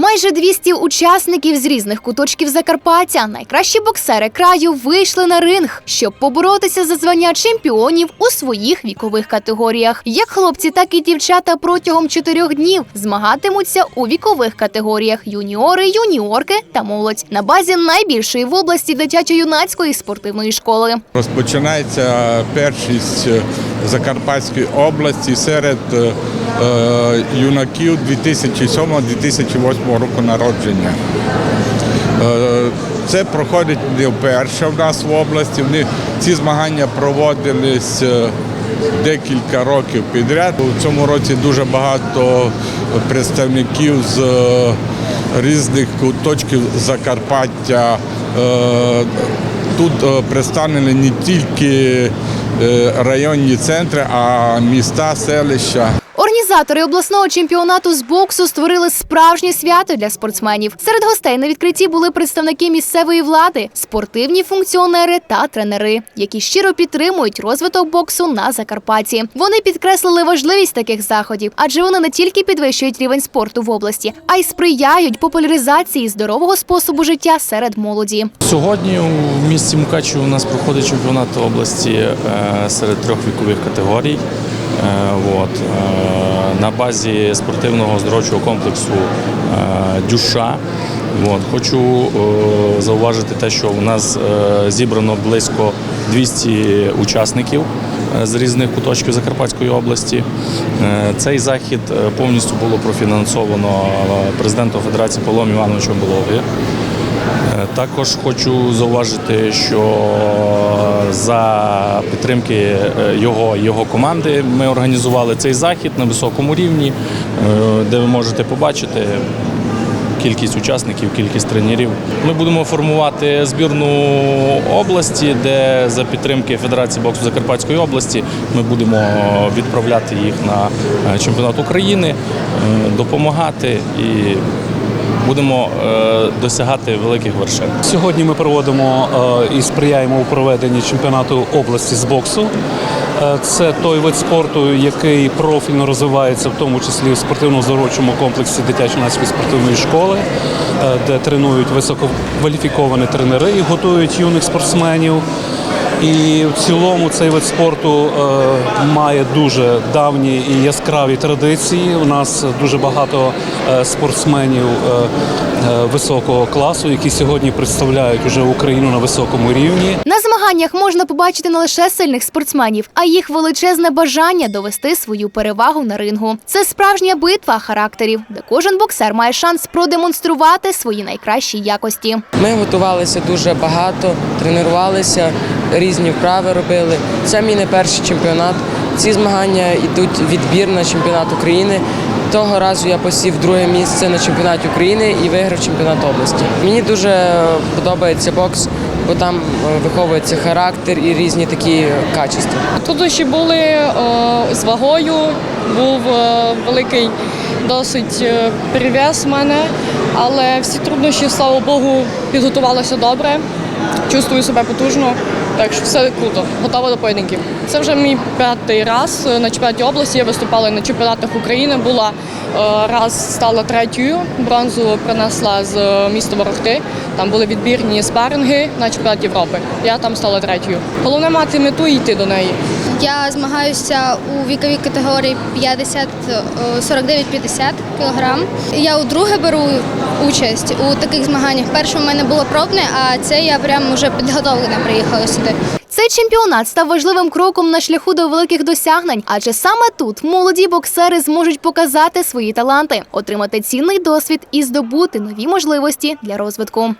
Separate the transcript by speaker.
Speaker 1: Майже 200 учасників з різних куточків Закарпаття, найкращі боксери краю, вийшли на ринг, щоб поборотися за звання чемпіонів у своїх вікових категоріях. Як хлопці, так і дівчата протягом чотирьох днів змагатимуться у вікових категоріях юніори, юніорки та молодь на базі найбільшої в області дитячо-юнацької спортивної школи.
Speaker 2: Розпочинається першість е, Закарпатської області серед е, е, юнаків 2007-2008 року народження. Е, Це проходить не вперше в нас в області. Вони ці змагання проводились декілька років підряд. У цьому році дуже багато представників з різних куточків Закарпаття. Тут представлені не тільки районні центри, а міста, селища.
Speaker 1: Організатори обласного чемпіонату з боксу створили справжнє свято для спортсменів. Серед гостей на відкритті були представники місцевої влади, спортивні функціонери та тренери, які щиро підтримують розвиток боксу на Закарпатті. Вони підкреслили важливість таких заходів, адже вони не тільки підвищують рівень спорту в області, а й сприяють популяризації здорового способу життя серед молоді.
Speaker 3: Сьогодні у місті Мукачево у нас проходить чемпіонат області е, серед трьох вікових категорій. Е, От. е, На базі спортивного оздоровчого комплексу е, Дюша. От. Хочу зауважити те, що у нас зібрано близько 200 учасників з різних куточків Закарпатської області. Цей захід повністю було профінансовано президентом Федерації Павлом Івановичем Беловою. Е, Також хочу зауважити, що за підтримки е, його, його команди ми організували цей захід на високому рівні, е, де ви можете побачити кількість учасників, кількість тренерів. Ми будемо формувати збірну області, де за підтримки Федерації боксу Закарпатської області ми будемо відправляти їх на е, чемпіонат України, е, допомагати і будемо е, досягати великих вершин.
Speaker 4: Сьогодні ми проводимо е, і сприяємо у проведенні чемпіонату області з боксу. Е, Це той вид спорту, який профільно розвивається, в тому числі в спортивно-здоровчому комплексі дитячо-юнацької спортивної школи, де тренують висококваліфіковані тренери і готують юних спортсменів. І в цілому цей вид спорту е, має дуже давні і яскраві традиції. У нас дуже багато е, спортсменів е, високого класу, які сьогодні представляють уже Україну на високому рівні.
Speaker 1: На змаганнях можна побачити не лише сильних спортсменів, а їх величезне бажання довести свою перевагу на рингу. Це справжня битва характерів, де кожен боксер має шанс продемонструвати свої найкращі якості.
Speaker 5: Ми готувалися дуже багато, тренувалися, різні вправи робили. Це мій не перший чемпіонат. Ці змагання йдуть відбір на чемпіонат України. Того разу я посів друге місце на чемпіонаті України і виграв чемпіонат області. Мені дуже подобається бокс, бо там е, виховується характер і різні такі качества.
Speaker 6: Труднощі були е, з вагою, був е, великий досить перевес в мене, але всі труднощі, слава Богу, підготувалася добре. Чувствую себе потужно, так що все круто, готова до поєдинків. Це вже мій п'ятий раз е, на чемпіонаті області. Я виступала на чемпіонатах України. Була е, раз стала третьою, бронзу принесла з е, міста Ворогти. Там були відбірні спаринги на чемпіонат Європи. Я там стала третьою. Головне мати мету йти до неї.
Speaker 7: Я змагаюся у віковій категорії 50, е, 49-50 кг. Я удруге беру участь у таких змаганнях. Перше у мене було пробне, а це я прямо вже підготовлена приїхала сюди.
Speaker 1: Цей чемпіонат став важливим кроком на шляху до великих досягнень, адже саме тут молоді боксери зможуть показати свої таланти, отримати цінний досвід і здобути нові можливості для розвитку.